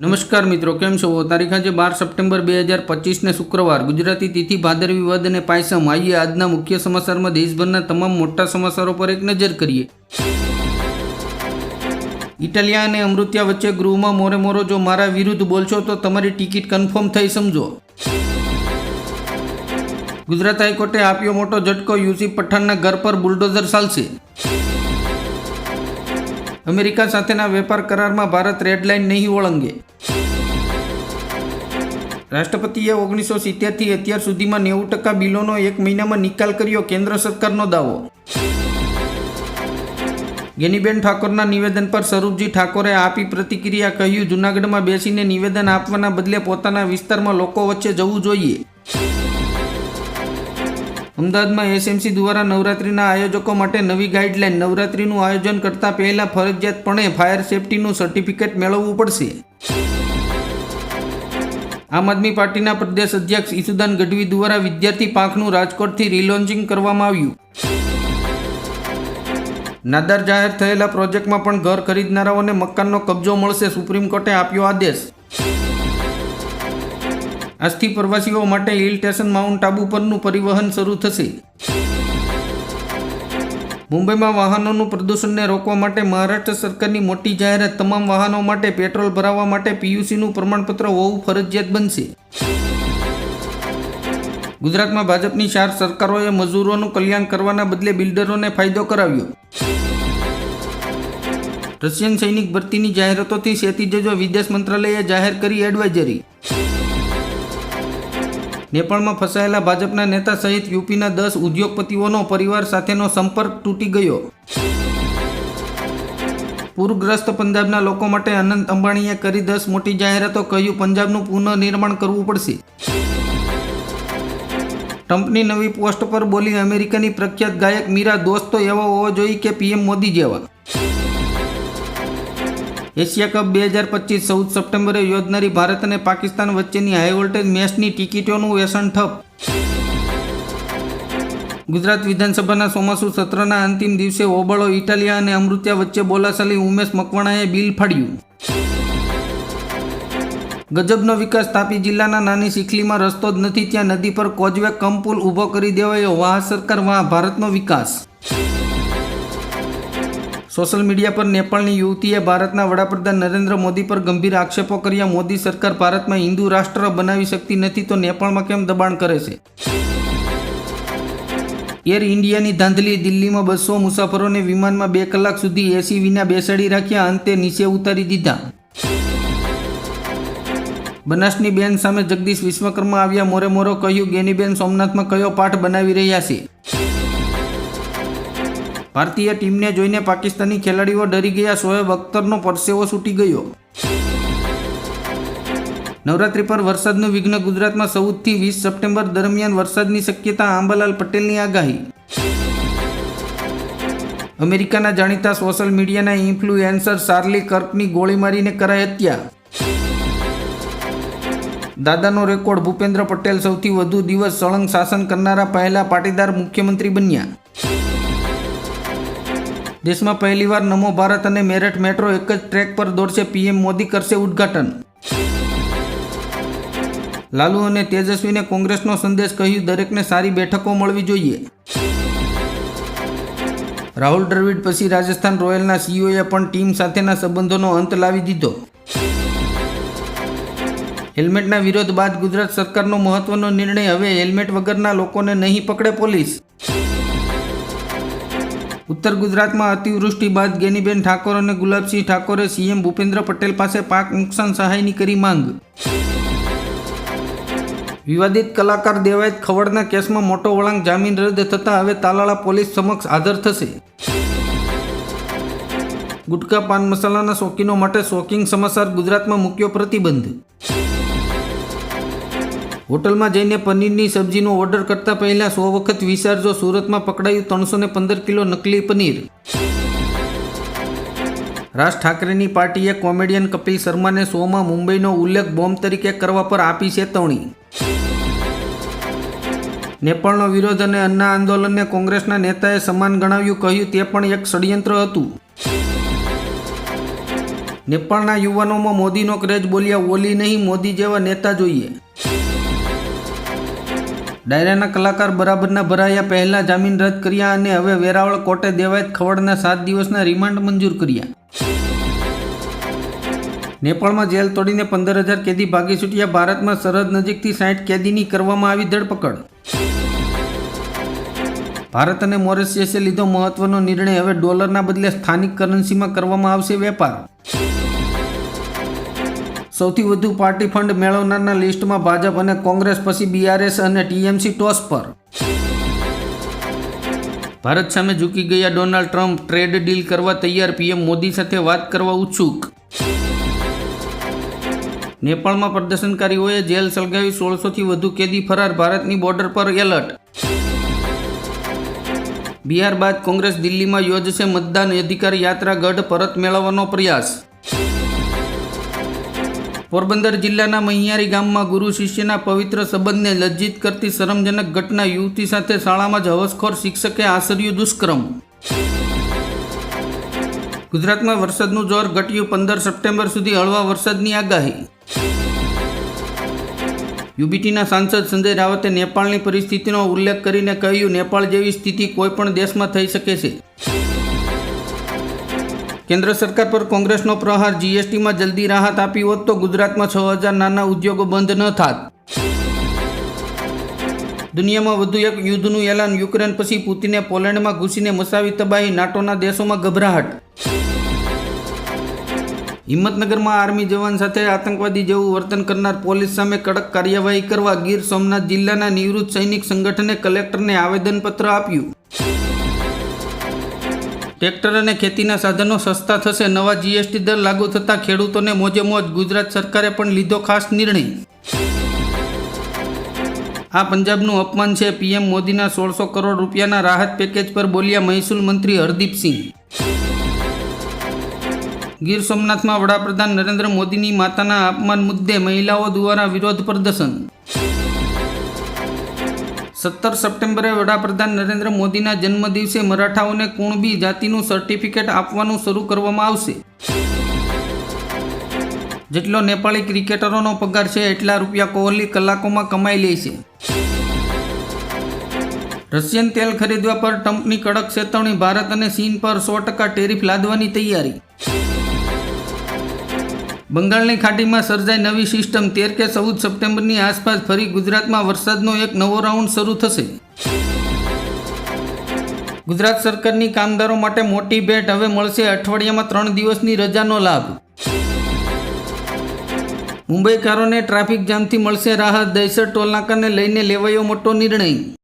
નમસ્કાર મિત્રો, કેમ છો? તારીખ આજે બાર સપ્ટેમ્બર બે હજાર પચીસને શુક્રવાર. ગુજરાતી તિથિ ભાદરવી વદ અને પાયસમ. આઈએ આજના મુખ્ય સમાચારમાં દેશભરના તમામ મોટા સમાચારો પર એક નજર કરીએ. ઇટાલિયા અને અમૃત્યા વચ્ચે ગૃહમાં મોરે મોરો જો મારા વિરુદ્ધ બોલશો તો તમારી ટિકિટ કન્ફર્મ થઈ સમજો. ગુજરાત હાઈકોર્ટે આપ્યો મોટો ઝટકો. યુસી પઠાણના ઘર પર બુલડોઝર ચાલશે. અમેરિકા સાથેના વેપાર કરારમાં ભારત રેડલાઇન નહીં ઓળંગે. રાષ્ટ્રપતિએ ઓગણીસો સિત્તેરથી અત્યાર સુધીમાં નેવું ટકા બિલોનો એક મહિનામાં નિકાલ કર્યો કેન્દ્ર સરકારનો દાવો. ગેનીબેન ઠાકોરના નિવેદન પર સ્વરૂપજી ઠાકોરે આપી પ્રતિક્રિયા કહ્યું, જૂનાગઢમાં બેસીને નિવેદન આપવાના બદલે પોતાના વિસ્તારમાં લોકો વચ્ચે જવું જોઈએ. અમદાવાદમાં એસએમસી દ્વારા નવરાત્રિના આયોજકો માટે નવી ગાઈડલાઈન. નવરાત્રિનું આયોજન કરતા પહેલા ફરજિયાતપણે ફાયર સેફટીનું સર્ટિફિકેટ મેળવવું પડશે. આમ આદમી પાર્ટીના પ્રદેશ અધ્યક્ષ ઈસુદાન ગઢવી દ્વારા વિદ્યાર્થી પાંખનું રાજકોટથી રીલોન્ચિંગ કરવામાં આવ્યું. નાદાર જાહેર થયેલા પ્રોજેક્ટમાં પણ ઘર ખરીદનારાઓને મકાનનો કબજો મળશે, સુપ્રીમ કોર્ટે આપ્યો આદેશ. આજથી પ્રવાસીઓ માટે હિલ સ્ટેશન માઉન્ટ આબુ પરનું પરિવહન શરૂ થશે. મુંબઈમાં વાહનોનું પ્રદૂષણને રોકવા માટે મહારાષ્ટ્ર સરકારની મોટી જાહેરાત, તમામ વાહનો માટે પેટ્રોલ ભરાવવા માટે પીયુસીનું પ્રમાણપત્ર હોવું ફરજિયાત બનશે. ગુજરાતમાં ભાજપની ચાર સરકારોએ મજૂરોનું કલ્યાણ કરવાના બદલે બિલ્ડરોને ફાયદો કરાવ્યો. રશિયન સૈનિક ભરતીની જાહેરાતોથી સેતી જજો વિદેશ મંત્રાલયે જાહેર કરી એડવાઇઝરી. નેપાળમાં ફસાયેલા ભાજપના નેતા સહિત યુપીના દસ ઉદ્યોગપતિઓનો પરિવાર સાથેનો સંપર્ક તૂટી ગયો. પૂરગ્રસ્ત પંજાબના લોકો માટે અનંત અંબાણીએ કરી દસ મોટી જાહેરાતો, કહ્યું, પંજાબનું પુનઃનિર્માણ કરવું પડશે. ટ્રમ્પની નવી પોસ્ટ પર બોલી, અમેરિકાની પ્રખ્યાત ગાયક મીરા દોસ્તો એવા હોવા જોઈએ કે પીએમ મોદી જેવા. એશિયા કપ બે હજાર પચીસ ચૌદ સપ્ટેમ્બરે યોજનારી ભારત અને પાકિસ્તાન વચ્ચેની હાઈ વોલ્ટેજ મેચની ટિકિટોનું વ્યસન ઠપ. ગુજરાત વિધાનસભાના ચોમાસુ સત્રના અંતિમ દિવસે ઓબળો ઇટાલિયા અને અમૃત્યા વચ્ચે બોલાશાલી ઉમેશ મકવાણાએ બિલ ફાડ્યું. ગજબનો વિકાસ તાપી જિલ્લાના નાની શીખલીમાં રસ્તો જ નથી, ત્યાં નદી પર કોજવે કમ પુલ ઊભો કરી દેવાયો વાહ સરકાર, વાહ ભારતનો વિકાસ. સોશિયલ મીડિયા પર નેપાળની યુવતીએ ભારતના વડાપ્રધાન નરેન્દ્ર મોદી પર ગંભીર આક્ષેપો કર્યા. મોદી સરકાર ભારતમાં હિન્દુ રાષ્ટ્ર બનાવી શકતી નથી તો નેપાળમાં કેમ દબાણ કરે છે? એર ઇન્ડિયાની ધાંધલી દિલ્હીમાં બસો મુસાફરોને વિમાનમાં બે કલાક સુધી એસી વિના બેસાડી રાખ્યા, અંતે નીચે ઉતારી દીધા. બનાસની બેન સામે જગદીશ વિશ્વકર્મા આવ્યા મોરે મોરો કહ્યું, ગેનીબેન સોમનાથમાં કયો પાઠ બનાવી રહ્યા છે? ભારતીય ટીમને જોઈને પાકિસ્તાની ખેલાડીઓ ડરી ગયા શોએબ અખ્તરનો પરસેવો છૂટી ગયો. નવરાત્રી પર વરસાદનું વિઘ્ન ગુજરાતમાં ચૌદથી વીસ સપ્ટેમ્બર દરમિયાન વરસાદની શક્યતા આંબાલાલ પટેલની આગાહી. અમેરિકાના જાણીતા સોશિયલ મીડિયાના ઇન્ફ્લુએન્સર શાર્લી કર્કની ગોળી મારીને કરાઈ હત્યા. દાદાનો રેકોર્ડ ભૂપેન્દ્ર પટેલ સૌથી વધુ દિવસ સળંગ શાસન કરનારા પહેલા પાટીદાર મુખ્યમંત્રી બન્યા. દેશમાં પહેલીવાર નમો ભારત અને મેરઠ મેટ્રો એક જ ટ્રેક પર દોડશે પીએમ મોદી કરશે ઉદ્ઘાટન. લાલુ અને તેજસ્વીને કોંગ્રેસનો સંદેશ કહ્યું, દરેકને સારી બેઠકો મળવી જોઈએ. રાહુલ દ્રવિડ પછી રાજસ્થાન રોયલના સીઈઓએ પણ ટીમ સાથેના સંબંધોનો અંત લાવી દીધો. હેલ્મેટના વિરોધ બાદ ગુજરાત સરકારનો મહત્વનો નિર્ણય, હવે હેલ્મેટ વગરના લોકોને નહીં પકડે પોલીસ. ઉત્તર ગુજરાતમાં અતિવૃષ્ટિ બાદ ગેનીબેન ઠાકોર અને ગુલાબસિંહ ઠાકોરે સીએમ ભૂપેન્દ્ર પટેલ પાસે પાક નુકસાન સહાયની કરી માંગ. વિવાદિત કલાકાર દેવાયત ખવડના કેસમાં મોટો વળાંક જામીન રદ થતાં હવે તાલાળા પોલીસ સમક્ષ હાજર થશે. ગુટકા, પાન મસાલાના શોખીનો માટે શોકિંગ સમાચાર ગુજરાતમાં મૂક્યો પ્રતિબંધ. હોટલમાં જઈને પનીરની સબ્જીનો ઓર્ડર કરતા પહેલા સો વખત વિચારજો, સુરતમાં પકડાયું ત્રણસો પંદર કિલો નકલી પનીર. રાજ ઠાકરેની પાર્ટીએ કોમેડિયન કપિલ શર્માને શોમાં મુંબઈનો ઉલ્લેખ બોમ્બ તરીકે કરવા પર આપી ચેતવણી. નેપાળનો વિરોધ અને અન્ના આંદોલનને કોંગ્રેસના નેતાએ સમાન ગણાવ્યું કહ્યું તે પણ એક ષડયંત્ર હતું. નેપાળના યુવાનોમાં મોદીનો ક્રેજ બોલ્યા ઓલી નહીં, મોદી જેવા નેતા જોઈએ. ડાયરાના કલાકાર બરાબરના ભરાયા, પહેલા જામીન રદ કર્યા અને હવે વેરાવળ કોર્ટે દેવાયત ખવડના સાત દિવસના રિમાન્ડ મંજૂર કર્યા. નેપાળમાં જેલ તોડીને પંદર હજાર કેદી ભાગી છૂટ્યા, ભારતમાં સરહદ નજીકથી સાઠ કેદીની કરવામાં આવી ધરપકડ. ભારત અને મોરિશિયસે લીધો મહત્વનો નિર્ણય, હવે ડોલરના બદલે સ્થાનિક કરન્સીમાં કરવામાં આવશે વેપાર. સૌથી વધુ પાર્ટી ફંડ મેળવનારના લિસ્ટમાં ભાજપ અને કોંગ્રેસ, પછી બીઆરએસ અને ટીએમસી ટોસ પર. ભારત સામે ઝૂકી ગયા ડોનાલ્ડ ટ્રમ્પ ટ્રેડ ડીલ કરવા તૈયાર, પીએમ મોદી સાથે વાત કરવા ઉત્સુક. નેપાળમાં પ્રદર્શનકારીઓએ જેલ સળગાવી સોળસોથી વધુ કેદી ફરાર, ભારતની બોર્ડર પર એલર્ટ. બિહાર બાદ કોંગ્રેસ દિલ્હીમાં યોજશે મતદાન અધિકાર યાત્રા ગઢ પરત મેળવવાનો પ્રયાસ. પોરબંદર જિલ્લાના મહિયારી ગામમાં ગુરુ શિષ્યના પવિત્ર સંબંધને લજ્જિત કરતી શરમજનક ઘટના યુવતી સાથે શાળામાં જ હવસખોર શિક્ષકે આશર્યું દુષ્કર્મ. ગુજરાતમાં વરસાદનું જોર ઘટ્યું પંદર સપ્ટેમ્બર સુધી હળવા વરસાદની આગાહી. યુબીટીના સાંસદ સંજય રાવતે નેપાળની પરિસ્થિતિનો ઉલ્લેખ કરીને કહ્યું, નેપાળ જેવી સ્થિતિ કોઈપણ દેશમાં થઈ શકે છે. કેન્દ્ર સરકાર પર કોંગ્રેસનો પ્રહાર, જીએસટીમાં જલ્દી રાહત આપી હોત તો ગુજરાતમાં છ હજાર નાના ઉદ્યોગો બંધ ન થાત. દુનિયામાં વધુ એક યુદ્ધનું એલાન યુક્રેન પછી પુતિને પોલેન્ડમાં ઘૂસીને મસાવી તબાહી, નાટોના દેશોમાં ગભરાહટ. હિંમતનગરમાં આર્મી જવાન સાથે આતંકવાદી જેવું વર્તન કરનાર પોલીસ સામે કડક કાર્યવાહી કરવા ગીર સોમનાથ જિલ્લાના નિવૃત્ત સૈનિક સંગઠને કલેક્ટરને આવેદનપત્ર આપ્યું. ટ્રેક્ટર અને ખેતીના સાધનો સસ્તા થશે, નવા જીએસટી દર લાગુ થતાં ખેડૂતોને મોજે મોજ ગુજરાત સરકારે પણ લીધો ખાસ નિર્ણય. આ પંજાબનું અપમાન છે. પીએમ મોદીના સોળસો કરોડ રૂપિયાના રાહત પેકેજ પર બોલ્યા મહેસૂલ મંત્રી હરદીપસિંહ ગીર સોમનાથમાં વડાપ્રધાન નરેન્દ્ર મોદીની માતાના અપમાન મુદ્દે મહિલાઓ દ્વારા વિરોધ પ્રદર્શન. સત્તર સપ્ટેમ્બરે વડાપ્રધાન નરેન્દ્ર મોદીના જન્મદિવસે મરાઠાઓને કુણબી જાતિનું સર્ટિફિકેટ આપવાનું શરૂ કરવામાં આવશે. જેટલો નેપાળી ક્રિકેટરોનો પગાર છે, એટલા રૂપિયા કોહલી કલાકોમાં કમાઈ લે છે. રશિયન તેલ ખરીદવા પર ટ્રમ્પની કડક ચેતવણી, ભારત અને ચીન પર સો ટકા ટેરિફ લાદવાની તૈયારી. બંગાળની ખાડીમાં સર્જાઈ નવી સિસ્ટમ તેર કે ચૌદ સપ્ટેમ્બરની આસપાસ ફરી ગુજરાતમાં વરસાદનો એક નવો રાઉન્ડ શરૂ થશે. ગુજરાત સરકારની કામદારો માટે મોટી ભેટ હવે મળશે અઠવાડિયામાં ત્રણ દિવસની રજાનો લાભ. મુંબઈકારોને ટ્રાફિક જામથી મળશે રાહત દહીસર ટોલનાકાને લઈને લેવાયો મોટો નિર્ણય.